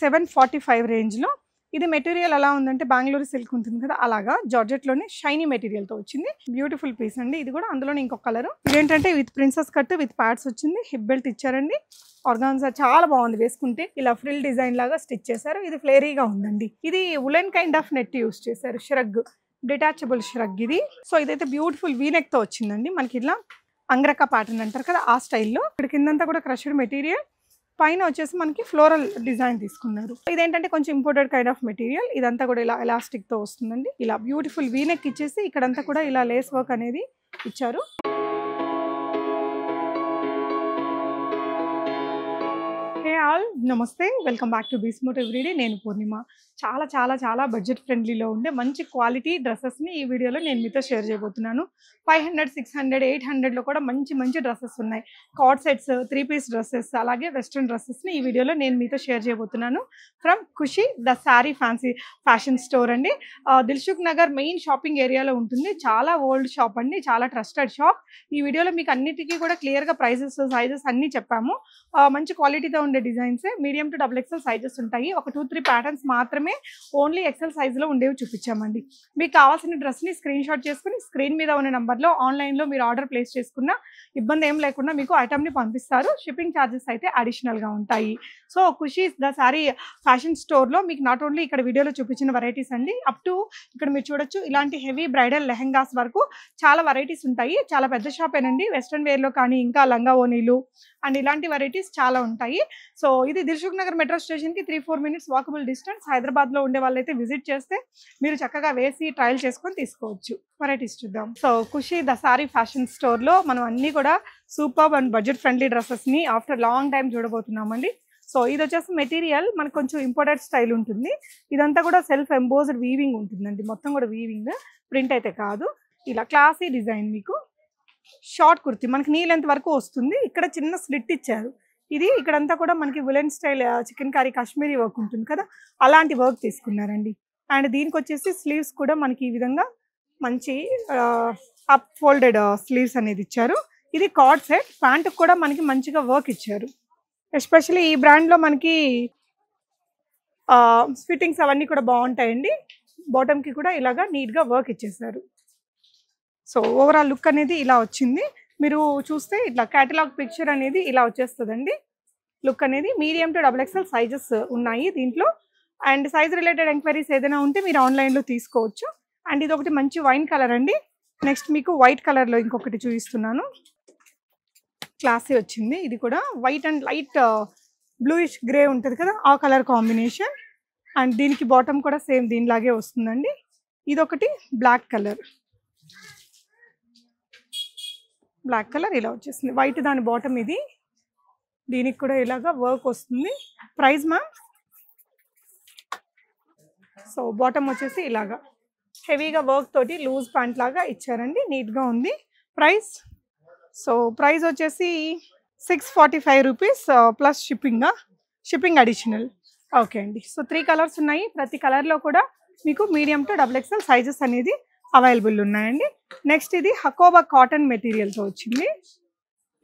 Seven forty five రేంజ్లో. ఇది material ఎలా ఉందంటే బెంగళూరు సిల్క్ ఉంటుంది కదా అలాగా జార్జెట్లోనే షైనీ మెటీరియల్తో వచ్చింది. బ్యూటిఫుల్ పీస్ అండి ఇది కూడా అందులోనే ఇంకొక కలర్. ఇదేంటంటే with princess cut with pads వచ్చింది. హిప్ బెల్ట్ ఇచ్చారండి. ఆర్గాన్స్ చాలా బాగుంది వేసుకుంటే. ఇలా ఫ్రిల్ డిజైన్ లాగా స్టిచ్ చేశారు. ఇది ఫ్లేరీగా ఉందండి. ఇది woollen kind of net use చేశారు షరగ్. డిటాచబుల్ షరగ్ ఇది. సో ఇదైతే బ్యూటిఫుల్ వీనెక్తో వచ్చిందండి. మనకి ఇట్లా అంగ్రక ప్యాటర్న్ అంటారు కదా ఆ స్టైల్లో. ఇక్కడ కిందంతా కూడా క్రషడ్ మెటీరియల్. పైన వచ్చేసి మనకి ఫ్లోరల్ డిజైన్ తీసుకున్నారు. ఇదేంటంటే కొంచెం ఇంపోర్టెడ్ కైండ్ ఆఫ్ మెటీరియల్ ఇదంతా కూడా ఇలా ఎలాస్టిక్తో వస్తుందండి. ఇలా బ్యూటిఫుల్ వీనెక్ ఇచ్చేసి ఇక్కడంతా కూడా ఇలా లేస్ వర్క్ అనేది ఇచ్చారు. ఆల్ నమస్తే వెల్కమ్ బ్యాక్ టు బీస్మోట్ ఎవ్రీడే నేను పూర్ణిమ. చాలా చాలా చాలా బడ్జెట్ ఫ్రెండ్లీలో ఉండే మంచి క్వాలిటీ డ్రెస్సెస్ని ఈ వీడియోలో నేను మీతో షేర్ చేయబోతున్నాను. Five hundred six hundred eight హండ్రెడ్లో కూడా మంచి మంచి డ్రెస్సెస్ ఉన్నాయి. Coord sets three piece dresses అలాగే వెస్ట్రన్ డ్రెస్సెస్ని ఈ వీడియోలో నేను మీతో షేర్ చేయబోతున్నాను. From Khushi the sari fancy fashion store అండి. దిల్సుఖ్ నగర్ మెయిన్ షాపింగ్ ఏరియాలో ఉంటుంది. చాలా ఓల్డ్ షాప్ అండి. చాలా ట్రస్టెడ్ షాప్ ఈ వీడియోలో మీకు అన్నిటికీ కూడా క్లియర్గా ప్రైజెస్ సైజెస్ అన్నీ చెప్పాము. మంచి క్వాలిటీతో ఉండే design designs medium to double XL sizes ఉంటాయి. ఒక టూ త్రీ ప్యాటర్న్స్ మాత్రమే ఓన్లీ ఎక్సెల్ సైజులో ఉండేవి చూపించామండి. మీకు కావాల్సిన డ్రెస్ని స్క్రీన్ షాట్ చేసుకుని స్క్రీన్ మీద ఉన్న నెంబర్లో ఆన్లైన్లో మీరు ఆర్డర్ ప్లేస్ చేసుకున్న ఇబ్బంది ఏం లేకుండా మీకు ఐటమ్ని పంపిస్తారు. షిప్పింగ్ ఛార్జెస్ అయితే అడిషనల్గా ఉంటాయి. So Khushi's the sari fashion స్టోర్లో మీకు నాట్ ఓన్లీ ఇక్కడ వీడియోలో చూపించిన వెరైటీస్ అండి అప్ టు ఇక్కడ మీరు చూడొచ్చు ఇలాంటి హెవీ బ్రైడల్ లెహెంగాస్ వరకు చాలా వెరైటీస్ ఉంటాయి. చాలా పెద్ద షాపేనండి వెస్ట్రన్ వేర్లో కానీ ఇంకా లంగా ఓనీలు అండ్ ఇలాంటి వెరైటీస్ చాలా ఉంటాయి. సో ఇది దిల్సుఖ్ నగర్ మెట్రో స్టేషన్కి three four minutes walkable distance హైదరాబాద్లో ఉండే వాళ్ళైతే విజిట్ చేస్తే మీరు చక్కగా వేసి ట్రయల్ చేసుకొని తీసుకోవచ్చు. వెరైటీస్ చూద్దాం. So Khushi the sari fashion స్టోర్లో మనం అన్నీ కూడా సూపర్ అండ్ బడ్జెట్ ఫ్రెండ్లీ డ్రెస్సెస్ని ఆఫ్టర్ లాంగ్ టైం చూడబోతున్నామండి. సో ఇది వచ్చేసి మెటీరియల్ మనకు కొంచెం ఇంపోర్టెడ్ స్టైల్ ఉంటుంది. ఇదంతా కూడా సెల్ఫ్ ఎంబోజ్డ్ వీవింగ్ ఉంటుందండి. మొత్తం కూడా వీవింగ్ ప్రింట్ అయితే కాదు. ఇలా క్లాసీ డిజైన్ మీకు. షార్ట్ కుర్తీ. మనకి నీ లెంత్ వరకు వస్తుంది. ఇక్కడ చిన్న స్లిట్ ఇచ్చారు. ఇది ఇక్కడంతా కూడా మనకి woollen style chikankari Kashmiri work ఉంటుంది కదా? అలాంటి వర్క్ తీసుకున్నారండి. అండ్ దీనికి వచ్చేసి స్లీవ్స్ కూడా మనకి ఈ విధంగా మంచి అప్ ఫోల్డెడ్ స్లీవ్స్ అనేది ఇచ్చారు. ఇది కార్డ్ సెట్. ప్యాంటుకు కూడా మనకి మంచిగా వర్క్ ఇచ్చారు. ఎస్పెషల్లీ ఈ బ్రాండ్లో మనకి ఫిట్టింగ్స్ అవన్నీ కూడా బాగుంటాయండి. బాటమ్కి కూడా ఇలాగా నీట్గా వర్క్ ఇచ్చేసారు. సో ఓవరాల్ లుక్ అనేది ఇలా వచ్చింది. మీరు చూస్తే ఇట్లా కేటలాగ్ పిక్చర్ అనేది ఇలా వచ్చేస్తుందండి. లుక్ అనేది medium to double XL sizes ఉన్నాయి దీంట్లో. అండ్ సైజ్ రిలేటెడ్ ఎంక్వైరీస్ ఏదైనా ఉంటే మీరు ఆన్లైన్లో తీసుకోవచ్చు. అండ్ ఇది ఒకటి మంచి వైన్ కలర్ అండి. నెక్స్ట్ మీకు వైట్ కలర్లో ఇంకొకటి చూపిస్తున్నాను. క్లాసీ వచ్చింది. ఇది కూడా white and light bluish grey ఉంటుంది కదా ఆ కలర్ కాంబినేషన్ అండ్ దీనికి బాటమ్ కూడా సేమ్ దీనిలాగే వస్తుందండి. ఇది ఒకటి బ్లాక్ కలర్ బ్లాక్ కలర్ ఇలా వచ్చేసింది. వైట్ దాని బాటమ్ ఇది. దీనికి కూడా ఇలాగా వర్క్ వస్తుంది. ప్రైస్ మ్యామ్ సో బాటమ్ వచ్చేసి ఇలాగా. హెవీగా వర్క్ తోటి లూజ్ ప్యాంట్ లాగా ఇచ్చారండి. నీట్గా ఉంది. ప్రైస్ సో ప్రైస్ వచ్చేసి six forty five rupees plus shipping shipping additional okay అండి. సో త్రీ కలర్స్ ఉన్నాయి. ప్రతి కలర్లో కూడా మీకు medium to double XL sizes అనేది అవైలబుల్ ఉన్నాయండి. నెక్స్ట్ ఇది హకోబా కాటన్ మెటీరియల్తో వచ్చింది.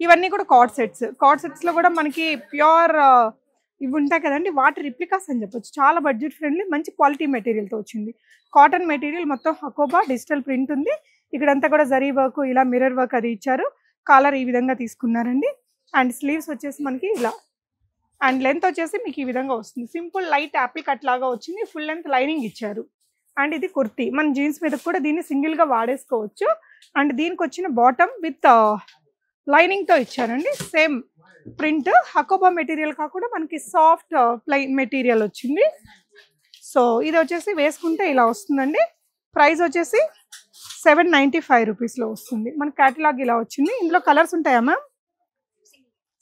ఇవన్నీ కూడా కార్డ్ సెట్స్. కార్డ్ సెట్స్లో కూడా మనకి ప్యూర్ ఇవి ఉంటాయి కదండి వాటి రిప్లికాస్ అని చెప్పొచ్చు. చాలా బడ్జెట్ ఫ్రెండ్లీ మంచి క్వాలిటీ మెటీరియల్తో వచ్చింది. కాటన్ మెటీరియల్ మొత్తం హకోబా డిజిటల్ ప్రింట్ ఉంది. ఇక్కడంతా కూడా జరీ వర్క్ ఇలా మిర్రర్ వర్క్ అది ఇచ్చారు. కాలర్ ఈ విధంగా తీసుకున్నారండి. అండ్ స్లీవ్స్ వచ్చేసి మనకి ఇలా. అండ్ లెంత్ వచ్చేసి మీకు ఈ విధంగా వస్తుంది. సింపుల్ లైట్ యాపిల్ కట్ లాగా వచ్చింది. ఫుల్ లెంత్ లైనింగ్ ఇచ్చారు. అండ్ ఇది కుర్తీ. మన జీన్స్ మీద కూడా దీన్ని సింగిల్గా వాడేసుకోవచ్చు. అండ్ దీనికి వచ్చిన బాటమ్ విత్ లైనింగ్తో ఇచ్చారండి. Same print. హకోబా మెటీరియల్ కాకుండా మనకి సాఫ్ట్ ప్లైన్ మెటీరియల్ వచ్చింది. సో ఇది వచ్చేసి వేసుకుంటే ఇలా వస్తుందండి. ప్రైస్ వచ్చేసి సెవెన్ నైంటీ ఫైవ్ రూపీస్లో వస్తుంది. మన క్యాటలాగ్ ఇలా వచ్చింది. ఇందులో కలర్స్ ఉంటాయా మ్యామ్?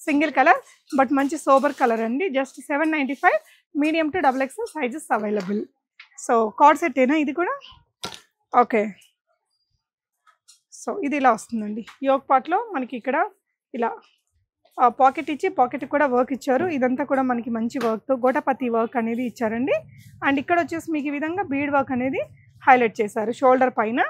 సింగిల్ కలర్ బట్ మంచి సోబర్ కలర్ అండి. Just seven ninety five. Medium to double X sizes available. So cord సెట్టేనా ఇది కూడా? ఓకే సో ఇది ఇలా వస్తుందండి. యోగ్ పార్ట్లో మనకి ఇక్కడ ఇలా పాకెట్ ఇచ్చి పాకెట్ కూడా వర్క్ ఇచ్చారు. ఇదంతా కూడా మనకి మంచి వర్క్తో గోటపతి వర్క్ అనేది ఇచ్చారండి. అండ్ ఇక్కడ వచ్చేసి మీకు ఈ విధంగా బీడ్ వర్క్ అనేది హైలైట్ చేశారు. షోల్డర్ పైన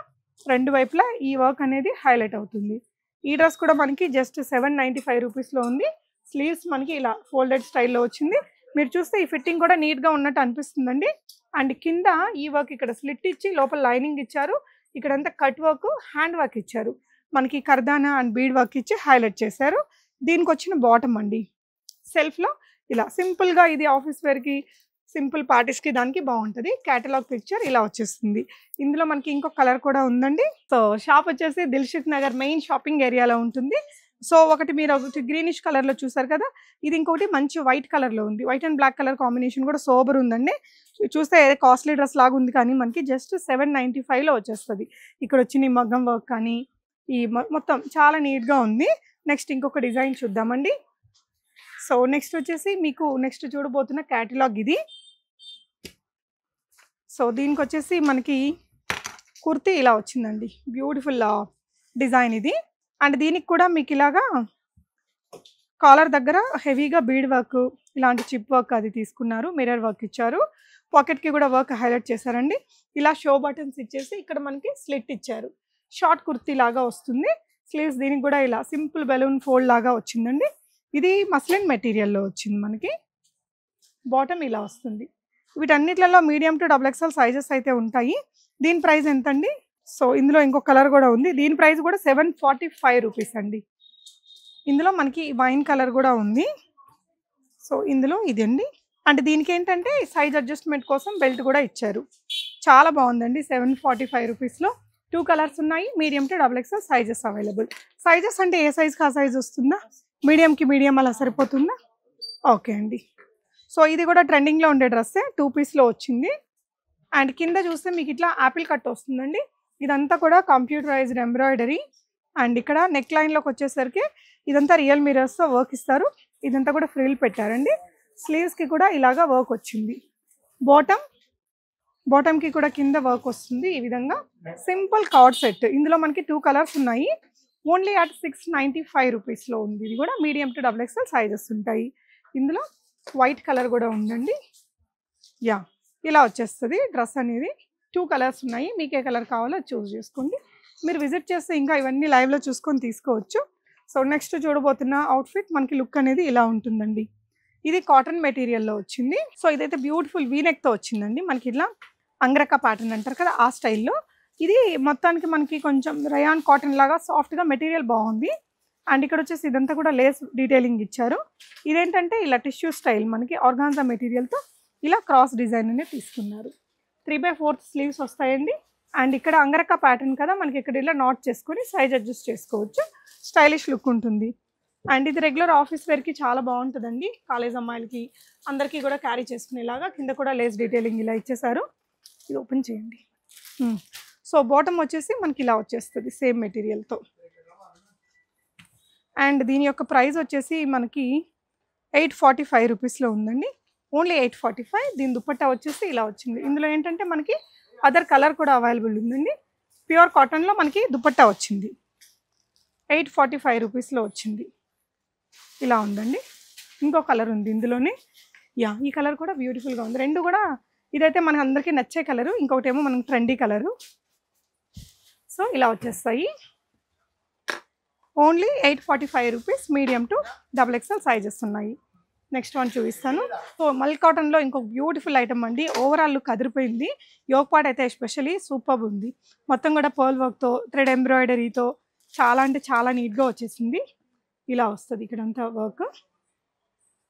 రెండు వైపులా ఈ వర్క్ అనేది హైలైట్ అవుతుంది. ఈ డ్రెస్ కూడా మనకి జస్ట్ సెవెన్ నైంటీ ఫైవ్ రూపీస్లో ఉంది. స్లీవ్స్ మనకి ఇలా ఫోల్డెడ్ స్టైల్లో వచ్చింది. మీరు చూస్తే ఈ ఫిట్టింగ్ కూడా నీట్గా ఉన్నట్టు అనిపిస్తుందండి. అండ్ కింద ఈ వర్క్ ఇక్కడ స్లిట్ ఇచ్చి లోపల లైనింగ్ ఇచ్చారు. ఇక్కడంతా కట్ వర్క్ హ్యాండ్ వర్క్ ఇచ్చారు. మనకి కర్దానా అండ్ బీడ్ వర్క్ ఇచ్చి హైలైట్ చేశారు. దీనికి వచ్చిన బాటమ్ అండి. సెల్ఫ్లో ఇలా సింపుల్గా ఇది ఆఫీస్ వేర్కి సింపుల్ పార్టీస్కి దానికి బాగుంటుంది. క్యాటలాగ్ పిక్చర్ ఇలా వచ్చేస్తుంది. ఇందులో మనకి ఇంకో కలర్ కూడా ఉందండి. సో షాప్ వచ్చేసి దిల్షుక్ నగర్ మెయిన్ షాపింగ్ ఏరియాలో ఉంటుంది. సో ఒకటి మీరు ఒకటి గ్రీనిష్ కలర్లో చూసారు కదా? ఇది ఇంకొకటి మంచి వైట్ కలర్లో ఉంది. White and black colour combination కూడా సోబర్ ఉందండి. చూస్తే కాస్ట్లీ డ్రెస్ లాగా ఉంది కానీ మనకి జస్ట్ సెవెన్ నైంటీ ఫైవ్లో వచ్చేస్తుంది. ఇక్కడ వచ్చిన ఈ మగ్గం వర్క్ కానీ ఈ మొత్తం చాలా నీట్గా ఉంది. నెక్స్ట్ ఇంకొక డిజైన్ చూద్దామండి. సో నెక్స్ట్ వచ్చేసి మీకు నెక్స్ట్ చూడబోతున్న క్యాటలాగ్ ఇది. సో దీనికి వచ్చేసి మనకి కుర్తీ ఇలా వచ్చిందండి. బ్యూటిఫుల్ డిజైన్ ఇది. అండ్ దీనికి కూడా మీకు ఇలాగా కాలర్ దగ్గర హెవీగా బీడ్ వర్క్ ఇలాంటి చిప్ వర్క్ అది తీసుకున్నారు మిర్రర్ వర్క్ ఇచ్చారు. పాకెట్కి కూడా వర్క్ హైలైట్ చేశారండి. ఇలా షో బటన్స్ ఇచ్చేసి ఇక్కడ మనకి స్లిట్ ఇచ్చారు. షార్ట్ కుర్తీ లాగా వస్తుంది. స్లీవ్స్ దీనికి కూడా ఇలా సింపుల్ బెలూన్ ఫోల్డ్ లాగా వచ్చిందండి. ఇది మస్లిన్ మెటీరియల్లో వచ్చింది మనకి. బాటమ్ ఇలా వస్తుంది. వీటన్నిట్లలో medium to double XL sizes అయితే ఉంటాయి. దీని ప్రైస్ ఎంతండి? సో ఇందులో ఇంకో కలర్ కూడా ఉంది. దీని ప్రైస్ కూడా సెవెన్ ఫార్టీ ఫైవ్ రూపీస్ అండి. ఇందులో మనకి వైన్ కలర్ కూడా ఉంది. సో ఇందులో ఇది అండి. అంటే దీనికి ఏంటంటే సైజ్ అడ్జస్ట్మెంట్ కోసం బెల్ట్ కూడా ఇచ్చారు. చాలా బాగుందండి సెవెన్ ఫార్టీ ఫైవ్ రూపీస్లో. టూ కలర్స్ ఉన్నాయి. Medium to double XL sizes available. Sizes అంటే ఏ సైజ్కి ఆ సైజ్ వస్తుందా? మీడియంకి మీడియం అలా సరిపోతుందా? ఓకే అండి. సో ఇది కూడా ట్రెండింగ్లో ఉండే డ్రెస్సే. టూ పీస్లో వచ్చింది. అండ్ కింద చూస్తే మీకు ఇట్లా యాపిల్ కట్ వస్తుందండి. ఇదంతా కూడా కంప్యూటరైజ్డ్ ఎంబ్రాయిడరీ. అండ్ ఇక్కడ నెక్ లైన్లోకి వచ్చేసరికి ఇదంతా రియల్ మిరర్స్తో వర్క్ ఇస్తారు. ఇదంతా కూడా ఫ్రిల్ పెట్టారండి. స్లీవ్స్కి కూడా ఇలాగా వర్క్ వచ్చింది. బాటమ్ బాటమ్కి కూడా కింద వర్క్ వస్తుంది ఈ విధంగా. Simple cord set. ఇందులో మనకి టూ కలర్స్ ఉన్నాయి. Only at six ninety five రూపీస్లో ఉంది. ఇది కూడా medium to double XL sizes ఉంటాయి. ఇందులో వైట్ కలర్ కూడా ఉందండి. యా ఇలా వచ్చేస్తుంది డ్రెస్ అనేది. టూ కలర్స్ ఉన్నాయి. మీకు ఏ కలర్ కావాలో చూస్ చేసుకోండి. మీరు విజిట్ చేస్తే ఇంకా ఇవన్నీ లైవ్లో చూసుకొని తీసుకోవచ్చు. సో నెక్స్ట్ చూడబోతున్న అవుట్ఫిట్ మనకి లుక్ అనేది ఇలా ఉంటుందండి. ఇది కాటన్ మెటీరియల్లో వచ్చింది. సో ఇదైతే బ్యూటిఫుల్ వీనెక్తో వచ్చిందండి. మనకి ఇలా అంగ్రక్క ప్యాటర్న్ అంటారు కదా ఆ స్టైల్లో ఇది మొత్తానికి మనకి కొంచెం రయాన్ కాటన్ లాగా సాఫ్ట్గా మెటీరియల్ బాగుంది. అండ్ ఇక్కడ వచ్చేసి ఇదంతా కూడా లేస్ డీటెయిలింగ్ ఇచ్చారు. ఇదేంటంటే ఇలా టిష్యూ స్టైల్ మనకి ఆర్గాన్జా మెటీరియల్తో ఇలా క్రాస్ డిజైన్ అనేది తీసుకున్నారు. త్రీ బై ఫోర్త్ స్లీవ్స్ వస్తాయండి. అండ్ ఇక్కడ అంగరక్క ప్యాటర్న్ కదా మనకి ఇక్కడ ఇలా నాట్ చేసుకొని సైజ్ అడ్జస్ట్ చేసుకోవచ్చు. స్టైలిష్ లుక్ ఉంటుంది. అండ్ ఇది రెగ్యులర్ ఆఫీస్ వేర్కి చాలా బాగుంటుందండి. కాలేజ్ అమ్మాయిలకి అందరికీ కూడా క్యారీ చేసుకునేలాగా కింద కూడా లేస్ డీటెయిలింగ్ ఇలా ఇచ్చేసారు ఇది ఓపెన్ చేయండి. Hmm. సో బాటమ్ వచ్చేసి మనకి ఇలా వచ్చేస్తుంది సేమ్ మెటీరియల్తో అండ్ దీని యొక్క ప్రైస్ వచ్చేసి మనకి ఎయిట్ ఫార్టీ ఫైవ్ రూపీస్లో ఉందండి. ఓన్లీ ఎయిట్ ఫార్టీ ఫైవ్ దీని దుపట్టా వచ్చేసి ఇలా వచ్చింది. ఇందులో ఏంటంటే మనకి అదర్ కలర్ కూడా అవైలబుల్ ఉందండి. ప్యూర్ కాటన్లో మనకి దుపట్టా వచ్చింది. ఎయిట్ ఫార్టీ ఫైవ్ రూపీస్లో వచ్చింది. ఇలా ఉందండి. ఇంకో కలర్ ఉంది ఇందులోనే. యా ఈ కలర్ కూడా బ్యూటిఫుల్గా ఉంది. రెండు కూడా ఇదైతే మనకు అందరికీ నచ్చే కలరు ఇంకొకటి ఏమో మనకి ట్రెండీ కలరు సో ఇలా వచ్చేస్తాయి. Only eight forty five rupees medium to double XL sizes ఉన్నాయి. నెక్స్ట్ వన్ చూపిస్తాను. సో మల్ కాటన్లో ఇంకొక బ్యూటిఫుల్ ఐటమ్ అండి. ఓవరాల్ లుక్ అదిరిపోయింది. యోగ్ పాట్ అయితే ఎస్పెషలీ సూపర్ ఉంది. మొత్తం కూడా పర్ల్ వర్క్తో థ్రెడ్ ఎంబ్రాయిడరీతో చాలా అంటే చాలా నీట్గా వచ్చేసింది. ఇలా వస్తుంది ఇక్కడంతా వర్క్.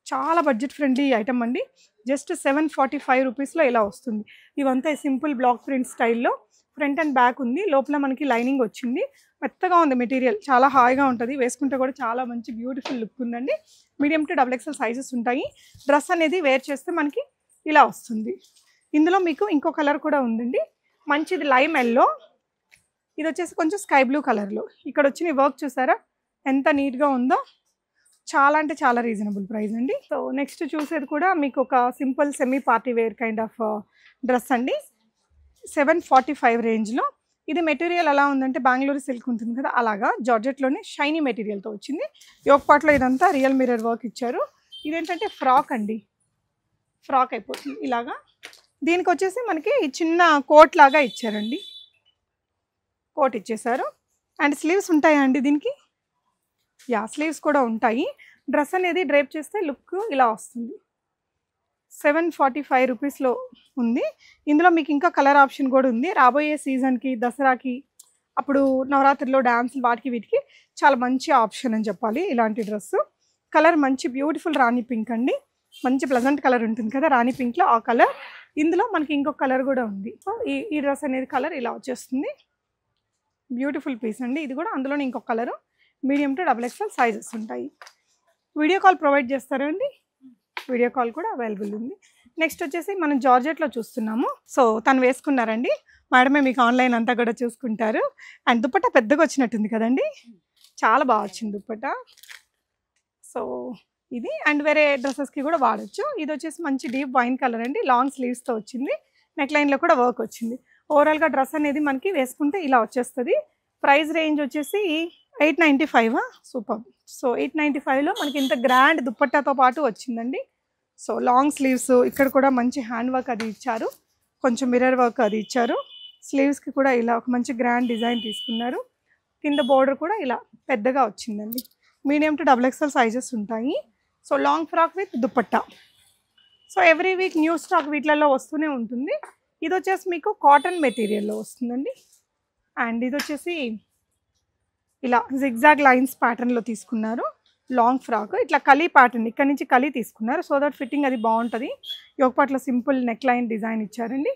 చాలా బడ్జెట్ ఫ్రెండ్లీ ఐటమ్ అండి. జస్ట్ సెవెన్ ఫార్టీ ఫైవ్ రూపీస్లో ఇలా వస్తుంది. ఇవంతా సింపుల్ బ్లాక్ ప్రింట్ స్టైల్లో ఫ్రంట్ అండ్ బ్యాక్ ఉంది. లోపల మనకి లైనింగ్ వచ్చింది. మెత్తగా ఉంది మెటీరియల్ చాలా హాయిగా ఉంటుంది. వేసుకుంటే కూడా చాలా మంచి బ్యూటిఫుల్ లుక్ ఉందండి. Medium to double XL sizes ఉంటాయి. డ్రెస్ అనేది వేర్ చేస్తే మనకి ఇలా వస్తుంది. ఇందులో మీకు ఇంకో కలర్ కూడా ఉందండి. మంచిది లైమ్ ఎల్లో. ఇది వచ్చేసి కొంచెం స్కై బ్లూ కలర్లో. ఇక్కడ వచ్చిన వర్క్ చూసారా? ఎంత నీట్గా ఉందో. చాలా అంటే చాలా రీజనబుల్ ప్రైస్ అండి. సో నెక్స్ట్ చూసేది కూడా మీకు ఒక simple semi party wear kind of dress అండి. సెవెన్ ఫార్టీ ఫైవ్ రేంజ్లో ఇది మెటీరియల్ ఎలా ఉందంటే బెంగళూరు సిల్క్ ఉంటుంది కదా అలాగా జార్జెట్లోనే షైనీ మెటీరియల్తో వచ్చింది. యోగపాట్లో ఇదంతా రియల్ మిరర్ వర్క్ ఇచ్చారు. ఇదేంటంటే ఫ్రాక్ అండి. ఫ్రాక్ అయిపోతుంది ఇలాగా. దీనికి వచ్చేసి మనకి చిన్న కోట్ లాగా ఇచ్చారండి. కోట్ ఇచ్చేసారు అండ్ స్లీవ్స్ ఉంటాయా అండి దీనికి? యా స్లీవ్స్ కూడా ఉంటాయి. డ్రెస్ అనేది డ్రేప్ చేస్తే లుక్ ఇలా వస్తుంది. సెవెన్ ఫార్టీ ఫైవ్ రూపీస్లో ఉంది. ఇందులో మీకు ఇంకా కలర్ ఆప్షన్ కూడా ఉంది. రాబోయే సీజన్కి దసరాకి అప్పుడు నవరాత్రిలో డ్యాన్సులు వాటికి వీటికి చాలా మంచి ఆప్షన్ అని చెప్పాలి ఇలాంటి డ్రెస్సు. కలర్ మంచి బ్యూటిఫుల్ రాణి పింక్ అండి. మంచి ప్లజెంట్ కలర్ ఉంటుంది కదా రాణి పింక్లో ఆ కలర్. ఇందులో మనకి ఇంకొక కలర్ కూడా ఉంది. సో ఈ ఈ డ్రెస్ అనేది కలర్ ఇలా వచ్చేస్తుంది. బ్యూటిఫుల్ పీస్ అండి. ఇది కూడా అందులోనే ఇంకొక colour. Medium to double XL sizes ఉంటాయి. వీడియో కాల్ ప్రొవైడ్ చేస్తారా అండి? వీడియో కాల్ కూడా అవైలబుల్ ఉంది. నెక్స్ట్ వచ్చేసి మనం జార్జెట్లో చూస్తున్నాము. సో తను వేసుకున్నారండి. మేడమే మీకు ఆన్లైన్ అంతా కూడా చూసుకుంటారు. అండ్ దుప్పట పెద్దగా వచ్చినట్టుంది కదండి? చాలా బాగా వచ్చింది దుప్పట సో ఇది. అండ్ వేరే డ్రెస్సెస్కి కూడా వాడచ్చు. ఇది వచ్చేసి మంచి డీప్ వైన్ కలర్ అండి. లాంగ్ స్లీవ్స్తో వచ్చింది. నెక్ లైన్లో కూడా వర్క్ వచ్చింది. ఓవరాల్గా డ్రెస్ అనేది మనకి వేసుకుంటే ఇలా వచ్చేస్తుంది. ప్రైస్ రేంజ్ వచ్చేసి eight ninety five? Super. So eight ninety ఫైవ్లో మనకి ఇంత గ్రాండ్ దుప్పట్టాతో పాటు వచ్చిందండి. సో లాంగ్ స్లీవ్స్ ఇక్కడ కూడా మంచి హ్యాండ్ వర్క్ అది ఇచ్చారు. కొంచెం మిర్రర్ వర్క్ అది ఇచ్చారు. స్లీవ్స్కి కూడా ఇలా ఒక మంచి గ్రాండ్ డిజైన్ తీసుకున్నారు. కింద బోర్డర్ కూడా ఇలా పెద్దగా వచ్చిందండి. Medium to double XL sizes ఉంటాయి. So long frock with dupatta. So every week new stock వీటిలలో వస్తూనే ఉంటుంది. ఇది వచ్చేసి మీకు కాటన్ మెటీరియల్లో వస్తుందండి. అండ్ ఇది వచ్చేసి ఇలా జిగ్జాగ్ లైన్స్ ప్యాటర్న్లో తీసుకున్నారు. లాంగ్ ఫ్రాక్ ఇట్లా కలీ ప్యాటర్న్ ఇక్కడ నుంచి కలీ తీసుకున్నారు. సో దట్ ఫిట్టింగ్ అది బాగుంటుంది. యోగపాట్లో సింపుల్ నెక్ లైన్ డిజైన్ ఇచ్చారండి.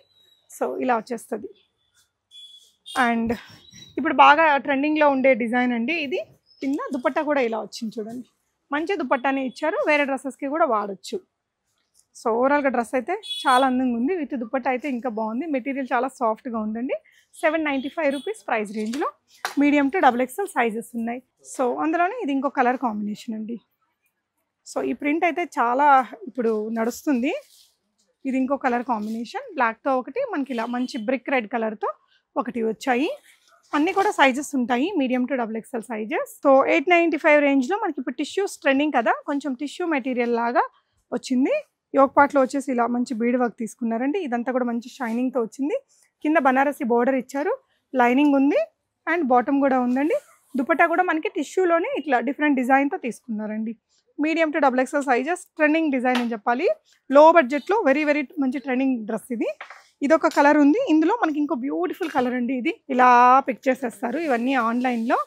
సో ఇలా వచ్చేస్తుంది. అండ్ ఇప్పుడు బాగా ట్రెండింగ్లో ఉండే డిజైన్ అండి ఇది. కింద దుపట్టా కూడా ఇలా వచ్చింది చూడండి. మంచి దుపట్టానే ఇచ్చారు. వేరే డ్రెస్సెస్కి కూడా వాడచ్చు. సో ఓవరాల్గా డ్రెస్ అయితే చాలా అందంగా ఉంది. విత్ దుపట్టా అయితే ఇంకా బాగుంది. మెటీరియల్ చాలా సాఫ్ట్గా ఉందండి. Seven ninety five rupees price రేంజ్లో. Medium to double XL sizes ఉన్నాయి. సో అందులోనే ఇది ఇంకో కలర్ కాంబినేషన్ అండి. సో ఈ ప్రింట్ అయితే చాలా ఇప్పుడు నడుస్తుంది. ఇది ఇంకో కలర్ కాంబినేషన్. బ్లాక్తో ఒకటి మనకి ఇలా మంచి బ్రిక్ రెడ్ కలర్తో ఒకటి వచ్చాయి. అన్నీ కూడా సైజెస్ ఉంటాయి medium to double XL sizes. So eight ninety five రేంజ్లో మనకి ఇప్పుడు టిష్యూస్ ట్రెండింగ్ కదా కొంచెం టిష్యూ మెటీరియల్ లాగా వచ్చింది. యోగపాట్లో వచ్చేసి ఇలా మంచి బీడ్ వర్క్ తీసుకున్నారండి. ఇదంతా కూడా మంచి షైనింగ్తో వచ్చింది. కింద బనారసి బోర్డర్ ఇచ్చారు. లైనింగ్ ఉంది అండ్ బాటమ్ కూడా ఉందండి. దుపట్టా కూడా మనకి టిష్యూలోనే ఇట్లా డిఫరెంట్ డిజైన్తో తీసుకున్నారండి. Medium to double XL sizes trending design అని చెప్పాలి. లో బడ్జెట్లో వెరీ వెరీ మంచి ట్రెండింగ్ డ్రెస్ ఇది. ఇదొక కలర్ ఉంది. ఇందులో మనకి ఇంకో బ్యూటిఫుల్ కలర్ అండి ఇది. ఇలా పిక్ చేసేస్తారు. ఇవన్నీ ఆన్లైన్లో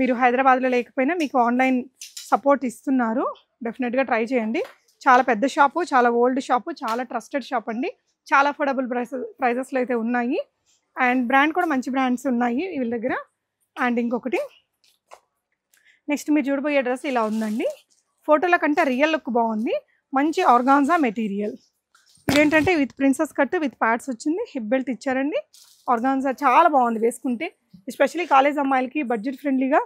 మీరు హైదరాబాద్లో లేకపోయినా మీకు ఆన్లైన్ సపోర్ట్ ఇస్తున్నారు. డెఫినెట్గా ట్రై చేయండి. చాలా పెద్ద షాపు చాలా ఓల్డ్ షాపు చాలా ట్రస్టెడ్ షాప్ అండి. చాలా అఫోర్డబుల్ ప్రైసెస్ ప్రైజెస్లో అయితే ఉన్నాయి. అండ్ బ్రాండ్ కూడా మంచి బ్రాండ్స్ ఉన్నాయి వీళ్ళ దగ్గర. అండ్ ఇంకొకటి నెక్స్ట్ మీరు చూడబోయే డ్రెస్ ఇలా ఉందండి. ఫోటోల కంటే రియల్ లుక్ బాగుంది. మంచి ఆర్గాన్జా మెటీరియల్ ఇదేంటంటే with princess cut with pads వచ్చింది. హిప్ బెల్ట్ ఇచ్చారండి. ఆర్గాన్జా చాలా బాగుంది వేసుకుంటే. ఎస్పెషలీ కాలేజ్ అమ్మాయిలకి బడ్జెట్ ఫ్రెండ్లీగా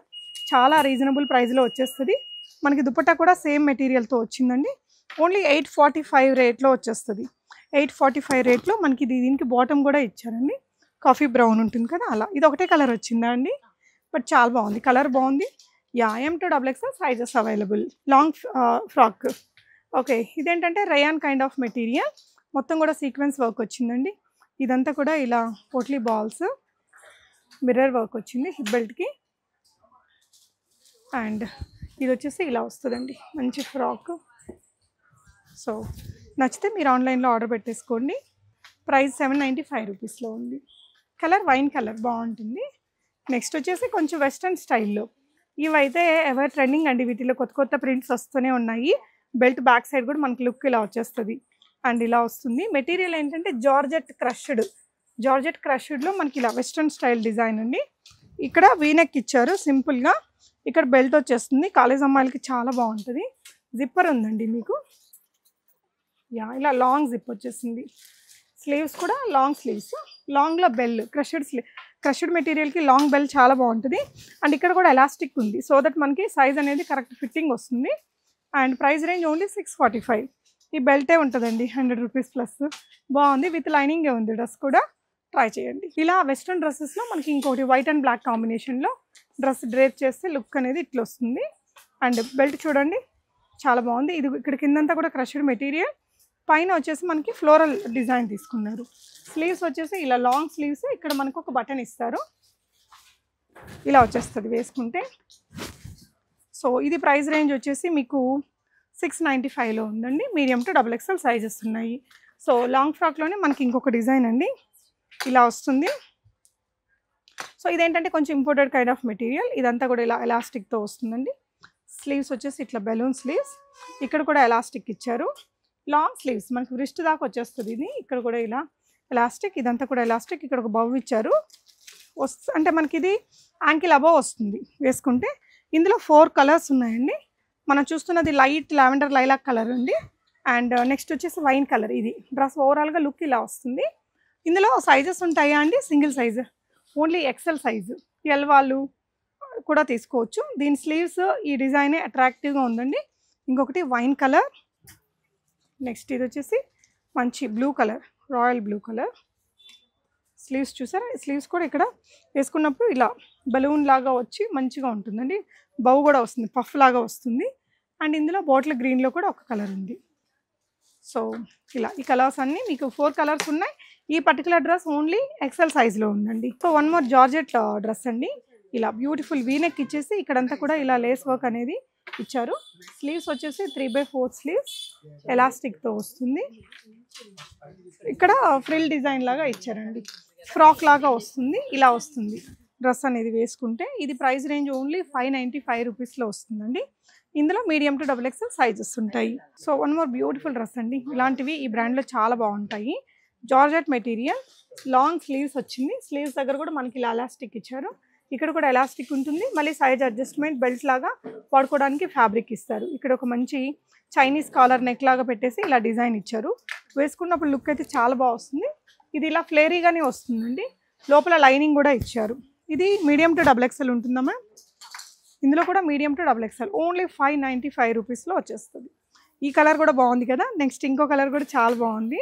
చాలా రీజనబుల్ ప్రైస్లో వచ్చేస్తుంది. మనకి దుపట్టా కూడా సేమ్ మెటీరియల్తో వచ్చిందండి. ఓన్లీ ఎయిట్ ఫార్టీ ఫైవ్ రేట్లో వచ్చేస్తుంది. ఎయిట్ ఫార్టీ ఫైవ్ రేట్లో మనకి దీనికి బాటమ్ కూడా ఇచ్చారండి. కాఫీ బ్రౌన్ ఉంటుంది కదా అలా. ఇది ఒకటే కలర్ వచ్చిందా అండి? బట్ చాలా బాగుంది. కలర్ బాగుంది. Yeah M to double XL sizes available long frock okay ఇదేంటంటే రయాన్ కైండ్ ఆఫ్ మెటీరియల్ మొత్తం కూడా సీక్వెన్స్ వర్క్ వచ్చిందండి. ఇదంతా కూడా ఇలా పోట్లీ బాల్స్ మిర్రర్ వర్క్ వచ్చింది హిప్ బెల్ట్కి అండ్ ఇది వచ్చేసి ఇలా వస్తుందండి. మంచి ఫ్రాక్ సో నచ్చితే మీరు ఆన్లైన్లో ఆర్డర్ పెట్టేసుకోండి. ప్రైస్ సెవెన్ నైంటీ ఫైవ్ రూపీస్లో ఉంది. కలర్ వైన్ కలర్ బాగుంటుంది. నెక్స్ట్ వచ్చేసి కొంచెం వెస్ట్రన్ స్టైల్లో. ఇవైతే ఎవర్ ట్రెండింగ్ అండి వీటిలో కొత్త కొత్త ప్రింట్స్ వస్తూనే ఉన్నాయి. బెల్ట్ బ్యాక్ సైడ్ కూడా మనకి లుక్ ఇలా వచ్చేస్తుంది. అండ్ ఇలా వస్తుంది. మెటీరియల్ ఏంటంటే జార్జెట్ క్రష్డ్. జార్జెట్ క్రష్డ్లో మనకి ఇలా వెస్ట్రన్ స్టైల్ డిజైన్ ఉంది. ఇక్కడ వీనెక్ ఇచ్చారు సింపుల్గా. ఇక్కడ బెల్ట్ వచ్చేస్తుంది. కాలేజ్ అమ్మాయిలకి చాలా బాగుంటుంది. జిప్పర్ ఉందండి మీకు. యా ఇలా లాంగ్ జిప్ వచ్చేసింది. స్లీవ్స్ కూడా లాంగ్ స్లీవ్స్ లాంగ్లో బెల్ క్రషడ్ స్లీవ్ క్రషడ్ మెటీరియల్కి లాంగ్ బెల్ చాలా బాగుంటుంది. అండ్ ఇక్కడ కూడా ఎలాస్టిక్ ఉంది. సో దట్ మనకి సైజ్ అనేది కరెక్ట్ ఫిట్టింగ్ వస్తుంది. And price range only six forty five ఈ బెల్టే ఉంటుందండి హండ్రెడ్ రూపీస్ ప్లస్ బాగుంది. విత్ లైనింగే ఉంది డ్రెస్ కూడా. ట్రై చేయండి. ఇలా వెస్ట్రన్ డ్రెస్సెస్లో మనకి ఇంకోటి వైట్ అండ్ బ్లాక్ కాంబినేషన్లో డ్రెస్ డ్రేప్ చేస్తే లుక్ అనేది ఇట్లా వస్తుంది అండ్ బెల్ట్ చూడండి చాలా బాగుంది. ఇది ఇక్కడ కిందంతా కూడా క్రషడ్ మెటీరియల్ పైన వచ్చేసి మనకి ఫ్లోరల్ డిజైన్ తీసుకున్నారు. స్లీవ్స్ వచ్చేసి ఇలా లాంగ్ స్లీవ్స్ ఇక్కడ మనకు ఒక బటన్ ఇస్తారు. ఇలా వచ్చేస్తుంది వేసుకుంటే. సో ఇది ప్రైస్ రేంజ్ వచ్చేసి మీకు సిక్స్ నైంటీ ఫైవ్లో ఉందండి. Medium to double XL sizes ఉన్నాయి. సో లాంగ్ ఫ్రాక్లోనే మనకి ఇంకొక డిజైన్ అండి. ఇలా వస్తుంది. సో ఇదేంటంటే కొంచెం ఇంపోర్టెడ్ కైండ్ ఆఫ్ మెటీరియల్ ఇదంతా కూడా ఇలా ఎలాస్టిక్తో వస్తుందండి. స్లీవ్స్ వచ్చేసి ఇట్లా బెలూన్ స్లీవ్స్ ఇక్కడ కూడా ఎలాస్టిక్ ఇచ్చారు. లాంగ్ స్లీవ్స్ మనకి రిస్ట్ దాకా వచ్చేస్తుంది ఇది. ఇక్కడ కూడా ఇలా ఎలాస్టిక్ ఇదంతా కూడా ఎలాస్టిక్ ఇక్కడ ఒక బవ్ ఇచ్చారు. వస్ అంటే మనకి ఇది యాంకిల్ అబవ్ వస్తుంది. వేసుకుంటే ఇందులో ఫోర్ కలర్స్ ఉన్నాయండి. మనం చూస్తున్నది లైట్ లావెండర్ లైలాక్ కలర్ ఉంది అండ్ నెక్స్ట్ వచ్చేసి వైన్ కలర్ ఇది. డ్రెస్ ఓవరాల్గా లుక్ ఇలా వస్తుంది. ఇందులో సైజెస్ ఉంటాయా అండి? Single size only XL size L వాళ్ళు కూడా తీసుకోవచ్చు. దీని స్లీవ్స్ ఈ డిజైనే అట్రాక్టివ్గా ఉందండి. ఇంకొకటి వైన్ కలర్ నెక్స్ట్ ఇది వచ్చేసి మంచి blue colour royal blue colour. Sleeves చూసారా? స్లీవ్స్ కూడా ఇక్కడ వేసుకున్నప్పుడు ఇలా బలూన్ లాగా వచ్చి మంచిగా ఉంటుందండి. బౌ కూడా వస్తుంది పఫ్ లాగా వస్తుంది. అండ్ ఇందులో బాటిల్ గ్రీన్లో కూడా ఒక కలర్ ఉంది. సో ఇలా ఈ కలర్స్ అన్నీ మీకు ఫోర్ కలర్స్ ఉన్నాయి. ఈ పర్టికులర్ డ్రెస్ ఓన్లీ ఎక్సెల్ సైజ్లో ఉందండి. So one more georgette dress అండి. ఇలా బ్యూటిఫుల్ వీనెక్ ఇచ్చేసి ఇక్కడంతా కూడా ఇలా లేస్ వర్క్ అనేది ఇచ్చారు. స్లీవ్స్ వచ్చేసి త్రీ బై ఫోర్ స్లీవ్స్ ఎలాస్టిక్తో వస్తుంది. ఇక్కడ ఫ్రిల్ డిజైన్ లాగా ఇచ్చారండి. ఫ్రాక్ లాగా వస్తుంది. ఇలా వస్తుంది. డ్రెస్ అనేది వేసుకుంటే ఇది price range only five ninety five రూపీస్లో వస్తుందండి. ఇందులో medium to double XL sizes ఉంటాయి. So one more beautiful dress అండి. ఇలాంటివి ఈ బ్రాండ్లో చాలా బాగుంటాయి. జార్జెట్ మెటీరియల్ లాంగ్ స్లీవ్స్ వచ్చింది. స్లీవ్స్ దగ్గర కూడా మనకి ఇలా ఎలాస్టిక్ ఇచ్చారు. ఇక్కడ కూడా ఎలాస్టిక్ ఉంటుంది. మళ్ళీ సైజ్ అడ్జస్ట్మెంట్ బెల్ట్ లాగా వాడుకోవడానికి ఫ్యాబ్రిక్ ఇస్తారు. ఇక్కడ ఒక మంచి చైనీస్ కాలర్ నెక్ లాగా పెట్టేసి ఇలా డిజైన్ ఇచ్చారు. వేసుకున్నప్పుడు లుక్ అయితే చాలా బాగా వస్తుంది. ఇది ఇలా ఫ్లేరీగానే వస్తుందండి. లోపల లైనింగ్ కూడా ఇచ్చారు. ఇది మీడియం టు డబుల్ ఎక్స్ఎల్ ఉంటుందమ్మా ఇందులో కూడా medium to double XL. Only five ninety five రూపీస్లో వచ్చేస్తుంది. ఈ కలర్ కూడా బాగుంది కదా? నెక్స్ట్ ఇంకో కలర్ కూడా చాలా బాగుంది.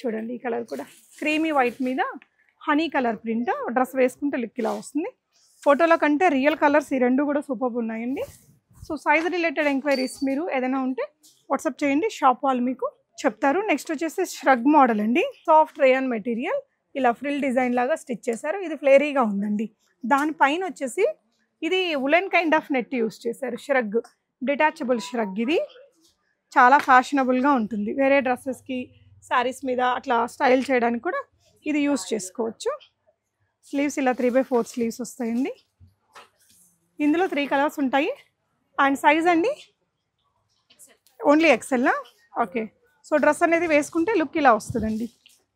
చూడండి ఈ కలర్ కూడా. క్రీమీ వైట్ మీద హనీ కలర్ ప్రింట్. డ్రెస్ వేసుకుంటే లుక్ ఇలా వస్తుంది. ఫోటోలో కంటే రియల్ కలర్స్ ఈ రెండు కూడా సూపర్ ఉన్నాయండి. సో సైజ్ రిలేటెడ్ ఎంక్వైరీస్ మీరు ఏదైనా ఉంటే వాట్సాప్ చేయండి షాప్ వాళ్ళు మీకు చెప్తారు. నెక్స్ట్ వచ్చేసి ష్రగ్ మోడల్ అండి. సాఫ్ట్ రేయన్ మెటీరియల్ ఇలా ఫ్రిల్ డిజైన్ లాగా స్టిచ్ చేశారు. ఇది ఫ్లేరీగా ఉందండి. దానిపైన వచ్చేసి ఇది woollen kind of net use చేశారు. ష్రగ్ డిటాచబుల్ ష్రగ్ ఇది. చాలా ఫ్యాషనబుల్గా ఉంటుంది. వేరే డ్రెస్సెస్కి శారీస్ మీద అట్లా స్టైల్ చేయడానికి కూడా ఇది యూస్ చేసుకోవచ్చు. స్లీవ్స్ ఇలా త్రీ బై ఫోర్ స్లీవ్స్ వస్తాయండి. ఇందులో త్రీ కలర్స్ ఉంటాయి. అండ్? సైజ్ అండి ఓన్లీ ఎక్సెల్నా ఓకే సో డ్రెస్ అనేది వేసుకుంటే లుక్ ఇలా వస్తుందండి.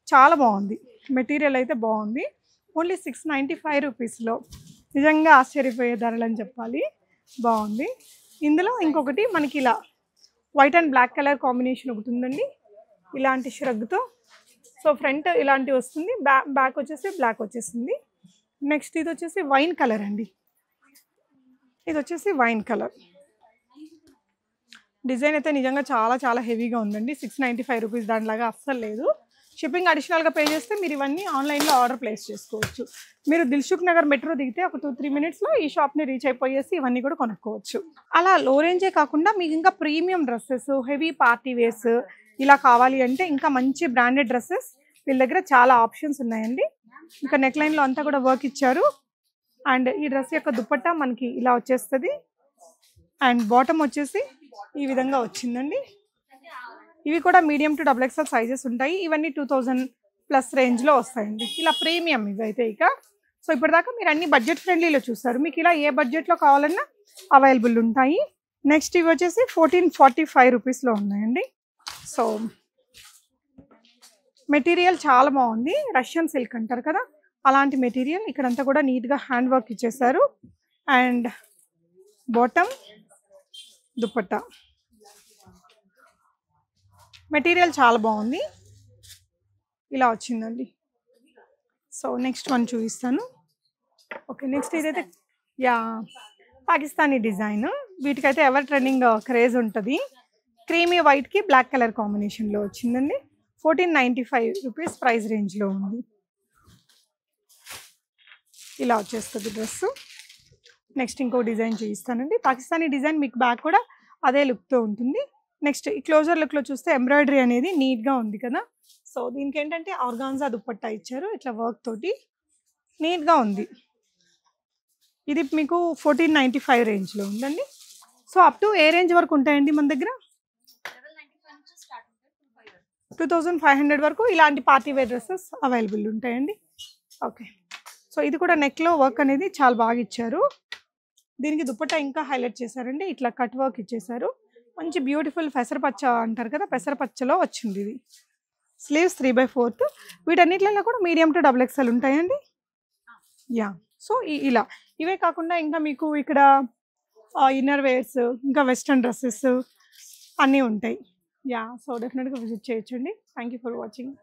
చాలా బాగుంది. మెటీరియల్ అయితే బాగుంది. ఓన్లీ సిక్స్ నైంటీ ఫైవ్ రూపీస్లో నిజంగా ఆశ్చర్యపోయే ధరలు అని చెప్పాలి. బాగుంది. ఇందులో ఇంకొకటి మనకి ఇలా white and black colour combination ఒకటి ఉందండి. ఇలాంటి ష్రగ్తో సో ఫ్రంట్ ఇలాంటి వస్తుంది బ్యా బ్యాక్ వచ్చేసి బ్లాక్ వచ్చేసింది నెక్స్ట్ ఇది వచ్చేసి వైన్ కలర్ అండి. ఇది వచ్చేసి వైన్ కలర్. డిజైన్ అయితే నిజంగా చాలా చాలా హెవీగా ఉందండి. సిక్స్ నైంటీ ఫైవ్ రూపీస్ దానిలాగా అస్సలు లేదు. షిప్పింగ్ అడిషనల్గా పే చేస్తే మీరు ఇవన్నీ ఆన్లైన్లో ఆర్డర్ ప్లేస్ చేసుకోవచ్చు. మీరు దిల్సుఖ్ నగర్ మెట్రో దిగితే ఒక టూ త్రీ మినిట్స్లో ఈ షాప్ని రీచ్ అయిపోయేసి ఇవన్నీ కూడా కొనుక్కోవచ్చు. అలా లో రేంజే కాకుండా మీకు ఇంకా premium dresses heavy party wears ఇలా కావాలి అంటే ఇంకా మంచి బ్రాండెడ్ డ్రెస్సెస్ వీళ్ళ దగ్గర చాలా ఆప్షన్స్ ఉన్నాయండి. ఇంకా నెక్ లైన్లో అంతా కూడా వర్క్ ఇచ్చారు. అండ్ ఈ డ్రెస్ యొక్క దుప్పట్ట మనకి ఇలా వచ్చేస్తుంది. అండ్ బాటమ్ వచ్చేసి ఈ విధంగా వచ్చిందండి. ఇవి కూడా medium to double XL sizes ఉంటాయి. ఇవన్నీ టూ థౌజండ్ ప్లస్ రేంజ్లో వస్తాయండి. ఇలా ప్రీమియం ఇవి అయితే ఇక. సో ఇప్పటిదాకా మీరు అన్ని బడ్జెట్ ఫ్రెండ్లీలో చూస్తారు మీకు ఇలా ఏ బడ్జెట్లో కావాలన్నా అవైలబుల్ ఉంటాయి. నెక్స్ట్ ఇవి వచ్చేసి ఫోర్టీన్ ఫార్టీ ఫైవ్ రూపీస్లో ఉన్నాయండి. సో మెటీరియల్ చాలా బాగుంది. రష్యన్ సిల్క్ అంటారు కదా అలాంటి మెటీరియల్ ఇక్కడంతా కూడా నీట్గా హ్యాండ్ వర్క్ ఇచ్చేసారు. అండ్ బాటమ్ దుప్పట్ట మెటీరియల్ చాలా బాగుంది. ఇలా వచ్చిందండి. సో నెక్స్ట్ వన్ చూపిస్తాను. ఓకే నెక్స్ట్ ఇదైతే యా పాకిస్తానీ డిజైన్. వీటికైతే ఎవర్ ట్రెండింగ్ క్రేజ్ ఉంటుంది. క్రీమీ వైట్కి బ్లాక్ కలర్ కాంబినేషన్లో వచ్చిందండి. Fourteen ninety five rupees price రేంజ్లో ఉంది. ఇలా వచ్చేస్తుంది డ్రెస్. నెక్స్ట్ ఇంకో డిజైన్ చూపిస్తానండి పాకిస్తానీ డిజైన్ మీకు బ్యాక్ కూడా అదే లుక్తో ఉంటుంది. నెక్స్ట్ ఈ క్లోజర్ లుక్లో చూస్తే ఎంబ్రాయిడరీ అనేది నీట్గా ఉంది కదా. సో దీనికి ఏంటంటే ఆర్గాన్జా దుప్పట్టా ఇచ్చారు. ఇట్లా వర్క్ తోటి నీట్గా ఉంది. ఇది మీకు ఫోర్టీన్ నైంటీ ఫైవ్ రేంజ్లో ఉందండి. So up to A range వరకు ఉంటాయండి మన దగ్గర? టూ థౌజండ్ ఫైవ్ హండ్రెడ్ వరకు ఇలాంటి పార్టీ వేర్ డ్రెస్సెస్ అవైలబుల్ ఉంటాయండి. ఓకే. సో ఇది కూడా నెక్లో వర్క్ అనేది చాలా బాగా ఇచ్చారు. దీనికి దుప్పట్టా ఇంకా హైలైట్ చేశారండి. ఇట్లా కట్ వర్క్ ఇచ్చేసారు మంచి బ్యూటిఫుల్ పెసరపచ్చ అంటారు కదా పెసరపచ్చలో వచ్చింది ఇది. Sleeves three by fourth. వీటన్నిటిలో కూడా మీడియం టు డబుల్ ఎక్స్ఎల్ ఉంటాయండి? యా. సో ఇలా. ఇవే కాకుండా ఇంకా మీకు ఇక్కడ ఇన్నర్ వేర్స్ ఇంకా వెస్ట్రన్ డ్రెస్సెస్ అన్నీ ఉంటాయి. యా సో డెఫినెట్గా విజిట్ చేయొచ్చండి థ్యాంక్ యూ ఫర్ వాచింగ్